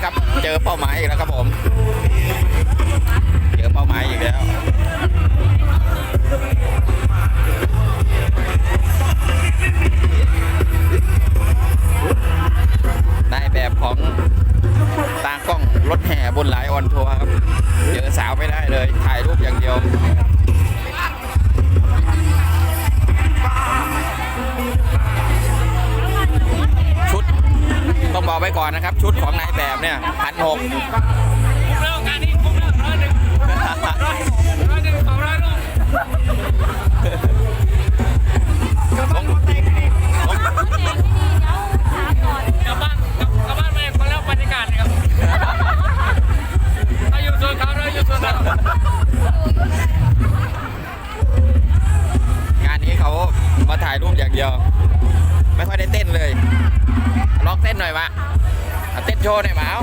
เลยครับ เจอเป้าหมายอีกแล้วครับผม เจอเป้าหมายอีกแล้วนายแบบของตากล้องรถแห่บนหลายออนทัวร์ครับ เจอสาวไม่ได้เลย ถ่ายรูปอย่างเดียว ไว้ก่อนนะครับ ชุดของนายแบบเนี่ยพันหกเริ่มงานนี้ผมเริ่มร้อยหนึ่งร้อยร้อยหนึ่งสองร้อยลูกกลับบ้านมาแต่งนี่กลับบ้านกลับกลับบ้านมาคนแล้วบรรยากาศนะครับเราอยู่ส่วนเขาเราอยู่ส่วนเรางานนี้เขามาถ่ายรูปอย่างเดียว ไม่ค่อยได้เต้นเลยลอง เต้นหน่อยวะเอาเต้นโชว์หน่อยมาเอา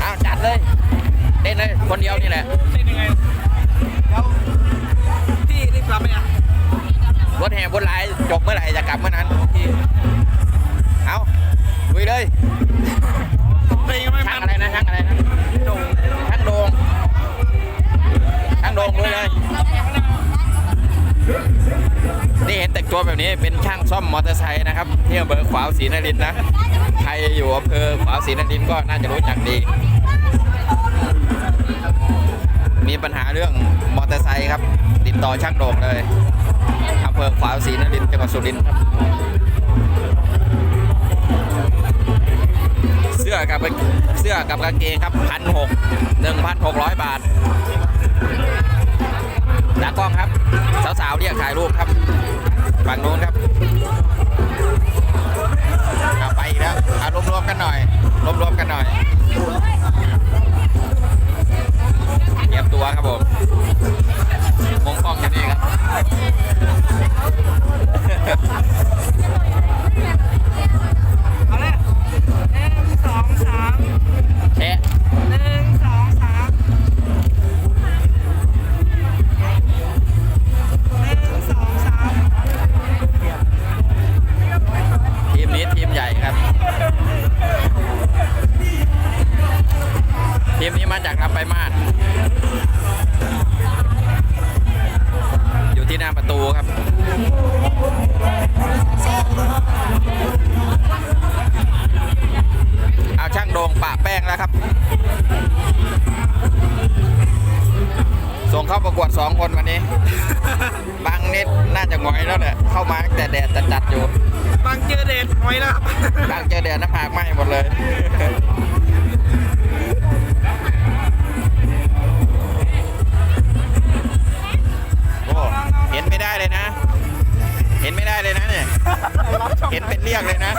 เอาจัดเลย เต้นเลย คนเดียวนี่แหละเป็นยังไงแล้วพี่รีบกลับไหมอะรถแห่บนไลน์จบเมื่อไหร่จะกลับเมื่อนั้นเอาลุยเลยตีกันไหมช่างอะไรนะช่างอะไรนะช่างโดงช่างโดงลุยเลย ตัวแบบนี้เป็นช่างซ่อมมอเตอร์ไซค์นะครับที่อำเภอขวาวศรีนครินทร์นะใครอยู่อำเภอขวาวศรีนครินทร์ก็น่าจะรู้จักดี มีปัญหาเรื่องมอเตอร์ไซค์ครับ ติดต่อช่างโด่งเลยอำเภอขวาวศรีนครินทร์จังหวัดสุรินทร์ครับเสื้อกับเสื้อกับกางเกงครับพันหกหนึ่งพันหกร้อยบาทตากล้องครับ สาวๆเรียกถ่ายรูป ฝั่งนู้นครับ แป้งแล้วครับ ส่งเข้าประกวดสองคนวันนี้ บางนิดน่าจะหงอยแล้วเนี่ยเข้ามาตั้งแต่แดดจัดๆอยู่ บางเจอเดชหอยแล้วครับบางเจอแดดหน้าผากไหม้หมดเลยโอ้เห็นไม่ได้เลยนะ เห็นไม่ได้เลยนะเนี่ย เห็นเป็นเรียกเลยนะ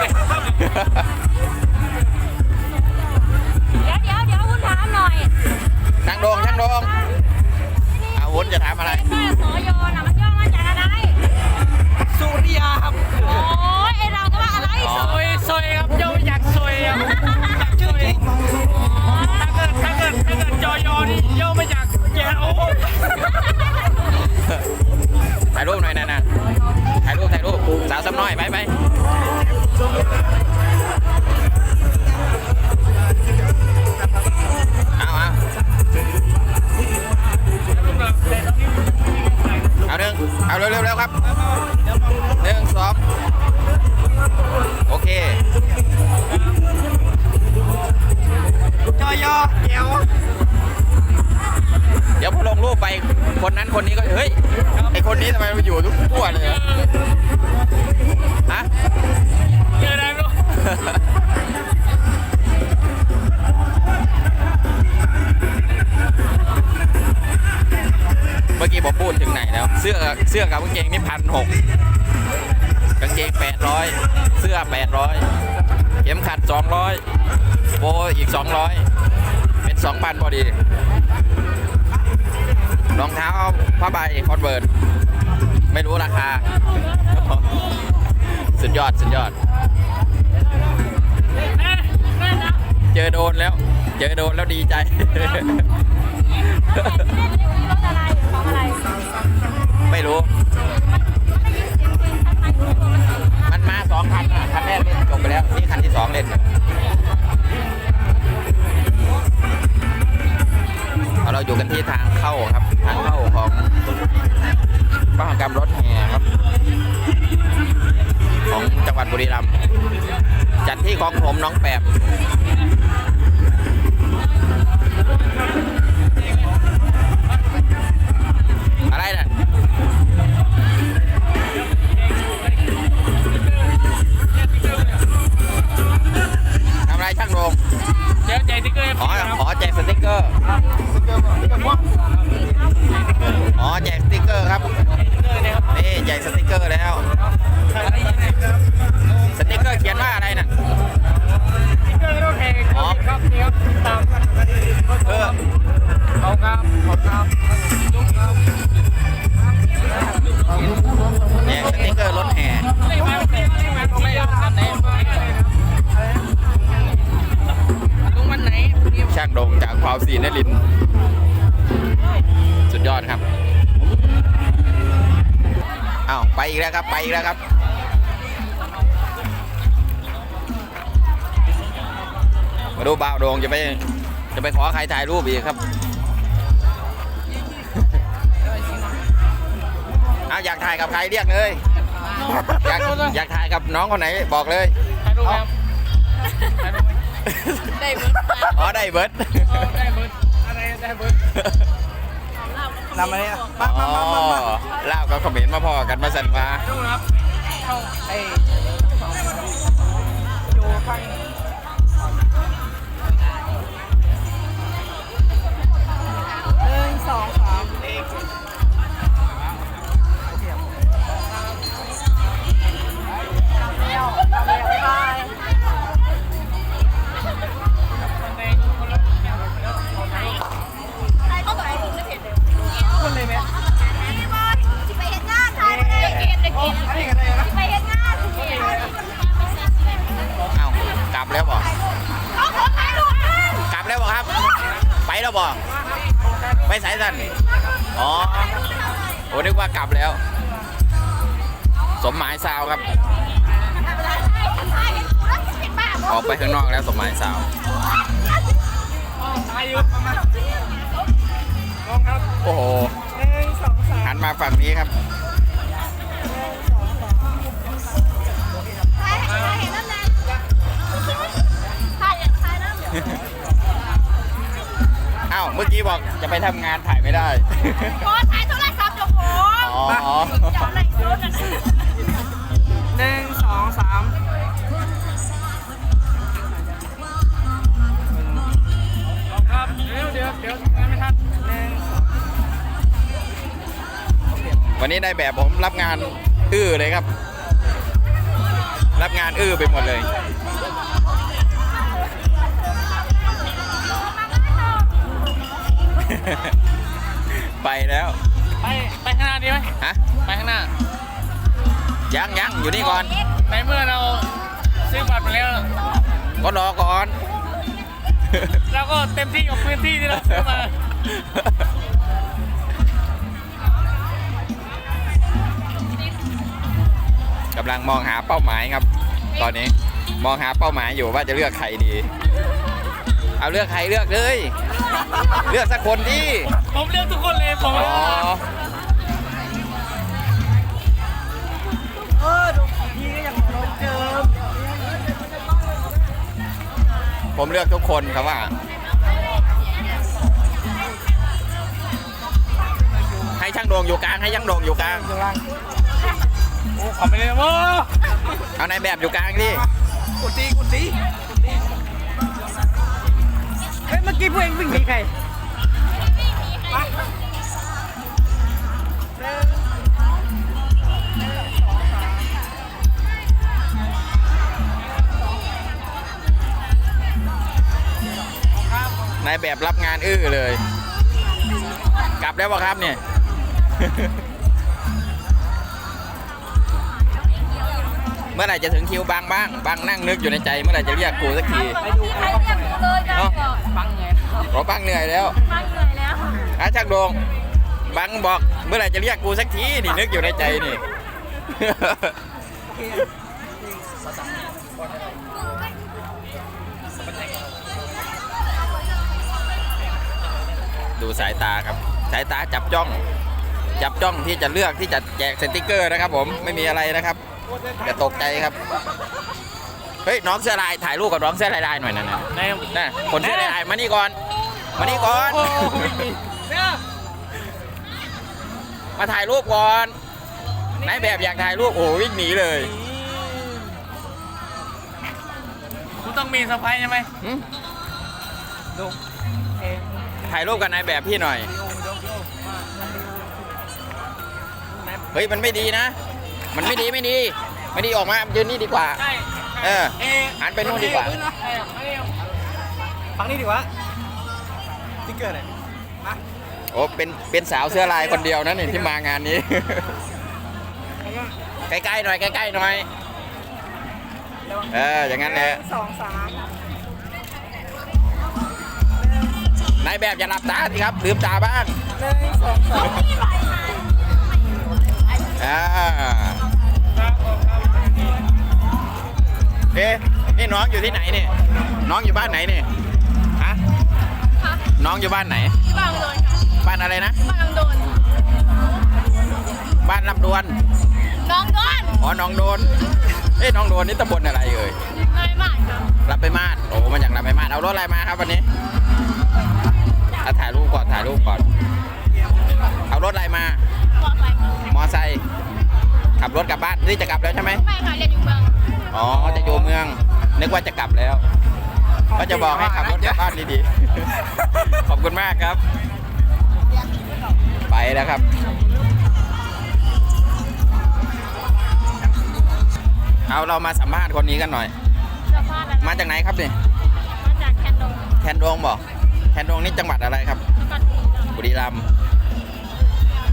น้อยไปไปเอาเอาเอาหนึ่งเอาเร็วเร็วเร็วครับหนึ่งสองโอเคจอยอแก้วเดี๋ยวพอลงรูปไปคนนั้นคนนี้ก็เฮ้ยไอคนนี้ทำไมมาอยู่ทุกขั้วเลย เสื้อกับกางเกงนี่พันหกกางเกงแปดร้อยเสื้อแปดร้อยเข็มขัดสองร้อยโบอีกสองร้อยเป็นสองพันพอดีรองเท้าผ้าใบคอนเวิร์ตไม่รู้ราคา สุดยอด สุดยอด เจอโดนแล้ว เจอโดนแล้วดีใจ ไม่รู้ มันมาสองคันอะคันแรกเล่นจบไปแล้ว นี่คันที่สองเล่นเราอยู่กันที่ทางเข้าครับ ทางเข้าของมหกรรมรถแห่ครับ ของจังหวัดบุรีรัมย์จัดที่ของผมน้องแปบางดงจากพาวซีนลินสุดยอดครับอ้าวไปอีกแล้วครับไปอีกแล้วครับมาดูบ่าวโดงจะไปจะไปขอใครถ่ายรูปอีกครับเอาอยากถ่ายกับใครเรียกเลย อยากอยากถ่ายกับน้องคนไหนบอกเลยถ่ายรูปครับ ได้เบิร์ดอ๋อได้เบิร์ดได้เบิร์ดอะไรได้เบิร์ดนำอะไรอะอ๋อเล่าวกับเขมรมาพอกันมาสันมาดูนะครับเข้าไอ้อยู่ข้างหนึ่งสองสาม ไปสายสั้นอ๋อโอ้นึกว่ากลับแล้ว สมหมายสาวครับ ออกไปข้างนอกแล้วสมหมายสาวโอ้โหหันมาฝั่งนี้ครับถ่ายถ่ายนนั่นแหละถ่ายถ่ายนั่น เอ้าเมื่อกี้บอกจะไปทำงานถ่ายไม่ได้ ขอถ่ายโทรศัพท์เจ้าของอ๋อ จะไรโซนนั่นหนึ่งสองสามลองครับเดี๋ยวเดี๋ยวเดี๋ยวทำงานไม่ทันหนึ่งวันนี้ได้แบบผมรับงานอื้อเลยครับ รับงานอื้อไปหมดเลย ก็รอก่อน เราก็เต็มที่กับพื้นที่ที่เราซื้อมา กำลังมองหาเป้าหมายครับ ตอนนี้มองหาเป้าหมายอยู่ว่าจะเลือกใครดี เอาเลือกใครเลือกเลย เลือกสักคนที่ผมเลือกทุกคนเลยผมอ๋อ เออดู ผมเลือกทุกคนครับว่า ให้ช่างโดงอยู่กลาง ให้ช่างโดงอยู่กลางอยู่ล่าง โอ้ขอไปเลยโอ้เอานายแบบอยู่กลางดิกดตีกดตีกดตีเฮ้ยเมื่อกี้พวกเองวิ่งหนีใคร นายแบบรับงานอื้อเลย กลับแล้ววะครับเนี่ย เมื่อไหร่จะถึงคิวบางบ้างบางนั่งนึกอยู่ในใจ เมื่อไหร่จะเรียกกูสักทีไปดูใครเรียกกูเลยนะบอกฟังไงขอบางเหนื่อยแล้วฟังเหนื่อยแล้วอาช่างโดงบังบอกเมื่อไหร่จะเรียกกูสักทีนี่นึกอยู่ในใจนี่ ดูสายตาครับ สายตาจับจ้อง จับจ้องที่จะเลือกที่จะแจกสติกเกอร์นะครับ ผมไม่มีอะไรนะครับอย่าตกใจครับฮ้ยน้องเสื้อลายถ่ายรูปกับน้องเสื้อลายๆหน่อยนั่นน่ะในน่ะคนเสื้อลายๆมานี่ก่อนมานี่ก่อนเนี่ยมาถ่ายรูปก่อนนายแบบอยากถ่ายรูปโอ้โหวิ่งหนีเลยคุณต้องมีเซอร์ไพรส์ใช่ไหมหึ ดูเองถ่ายรูปกับนายแบบพี่หน่อยเฮ้ยมันไม่ดีนะ มันไม่ดีไม่ดี ไม่ดีออกมายืนนี่ดีกว่า ใช่เออเอหันไปนู่นดีกว่า ใช่ไม่ได้ฟังนี่ดีกว่าสติ๊กเกอร์เนี่ยมาโอ้เป็นเป็นสาวเสื้อลายคนเดียวนะนี่ที่มางานนี้ใกล้ๆหน่อยใกล้ๆหน่อยเอออย่างนั้นแหละสองสาม นายแบบอย่าหลับตาสิครับลืมตาบ้างหนึ่งสองสามอ่าเอ๊ะนี่น้องอยู่ที่ไหนเนี่ยน้องอยู่บ้านไหนเนี่ยฮะคะน้องอยู่บ้านไหนที่บางโดนค่ะบ้านอะไรนะ บางโดนบ้านลำดวนน้องโดนอ๋อน้องโดนเอ้ยน้องโดนนี่ตำบลอะไรเอ่ยน้อยมากค่ะรับไปมาดโอ้มาจากรับไปมาดเอารถอะไรมาครับวันนี้ เอาถ่ายรูปก่อนถ่ายรูปก่อน เอารถอะไรมาบอกไปมอไซค์ขับรถกลับบ้านนี่จะกลับแล้วใช่ไหมไม่ค่ะเรียนอยู่เมืองอ๋อจะอยู่เมือง นึกว่าจะกลับแล้ว ก็จะบอกให้ขับรถกลับบ้านดีๆ ขอบคุณมากครับ ไปแล้วครับ เอาเรามาสัมภาษณ์คนนี้กันหน่อยจะพลาดอะไรมาจากไหนครับเนี่ยมาจากแคนดงแคนดงบอก แคนดงนี่จังหวัดอะไรครับปัดบุรีรัมย์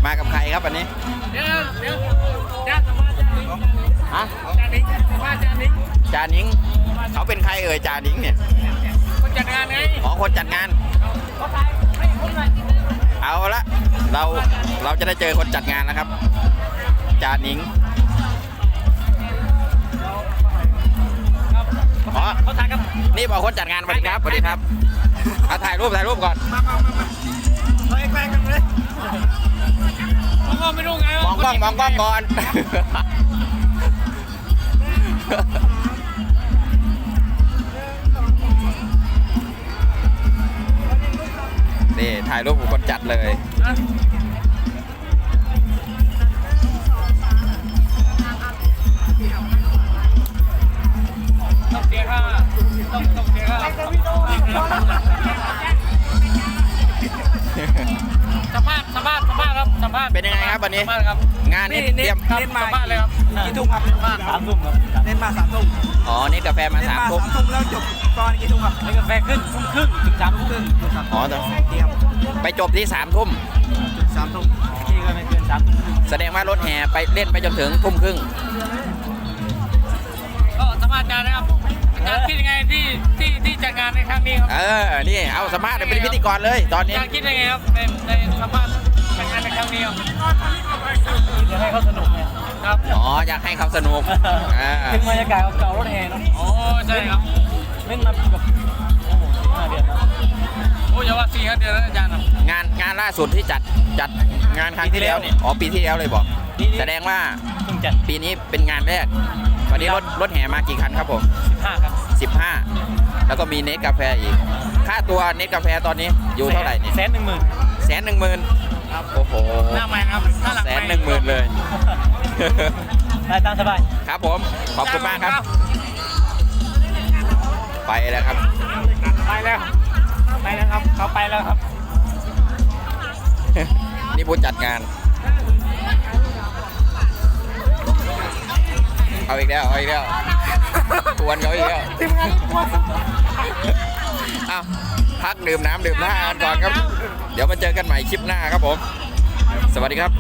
มากับใครครับวันนี้เดี๋ยวเดี๋ยวจ้าสัมภาษณ์จานิงฮะจานิงสัมภาษณ์จานิงจานิงเขาเป็นใครเอ่ยจานิงเนี่ยคนจัดงานไงอ๋อคนจัดงานเขาถ่ายให้ผมหน่อยเอาละเราเราจะได้เจอคนจัดงานแล้วครับ จานิงครับอ๋อเขาถ่ายกับนี่บอกคนจัดงานสวัสดีครับสวัสดีครับเอาถ่ายรูปถ่ายรูปก่อน มามามามาเฮ้ยแกล้งกันเลยผมก็ไม่รู้ไงมองกล้องมองกล้องก่อน นี่ถ่ายรูปกับคนจัดเลยนะต้องเสียค่า สียค่าสัมภาษณ์สัมภาษณ์สัมภาษณ์ครับสัมภาษณ์เป็นยังไงครับวันนี้ สัมภาษณ์ครับ งานนี้นี่เตรียมครับสัมภาษณ์เลยครับกี่ทุ่มครับสัมภาษณ์สามทุ่มครับเล่นมาสามทุ่มอ๋อนี่กาแฟมาเล่นสามมาทุ่มสามทุ่มแล้วจบตอนกี่ทุ่มครับแล้วกาแฟขึ้นทุ่มครึ่งถึงสามทุ่มครึ่งอ๋อแต่เตรียมไปจบที่สามทุ่มสามทุ่มที่ก็ไม่เกินสามทุ่มครึ่งแสดงว่ารถแห่ไปเล่นไปจนถึงทุ่มครึ่งก็สัมภาษณ์อาจารย์นะครับ อาจารย์คิดยังไงที่ที่ที่จัดงานในครั้งนี้ครับ เออ นี่เอาสัมภาษณ์เป็นพิธีกรเลย ตอนอานี้จารย์คิดยังไงครับในในสัมภาษณ์จัดงานในครั้งนี้ครับอยากให้เขาสนุกไงครับอ๋ออยากให้เขาสนุกอ่าถึงบรรยากาศเก่ารถแห่เนาะโอ้ใช่ครับเล่นมาแบบโอ้โหห้าเดือนแล้วโอ้อย่าว่าสี่ห้าเดือนแล้วอาจารย์นะงานงานล่าสุดที่จัดจัดงานครั้งที่แล้วนี่อ๋อปีที่แล้วเลยบอกปีนี้แสดงว่าเพิ่งจัดปีนี้เป็นงานแรก วันนี้รถรถแห่มากี่คันครับผมห้าครับ15 แล้วก็มีเนสกาแฟอีก ค่าตัวเนสกาแฟตอนนี้อยู่เท่าไหร่เนี่ยแสนหนึ่งหมื่นแสนหนึ่งหมื่นโอ้โหหน้าใหม่นะครับหน้าหลังแสใหม่นหนึ่งหมื่นเลยได้ตามสบายครับผมขอบคุณมากครับ ไปแล้วครับ ไปแล้วไปแล้วครับเขาไปแล้วครับ นี่ผู้จัดงาน เอาอีกแล้วเอาอีกแล้วทวนเขาอีกแล้วเอาพักดื่มน้ำดื่มท่ากันก่อนครับ เดี๋ยวมาเจอกันใหม่คลิปหน้าครับผม สวัสดีครับ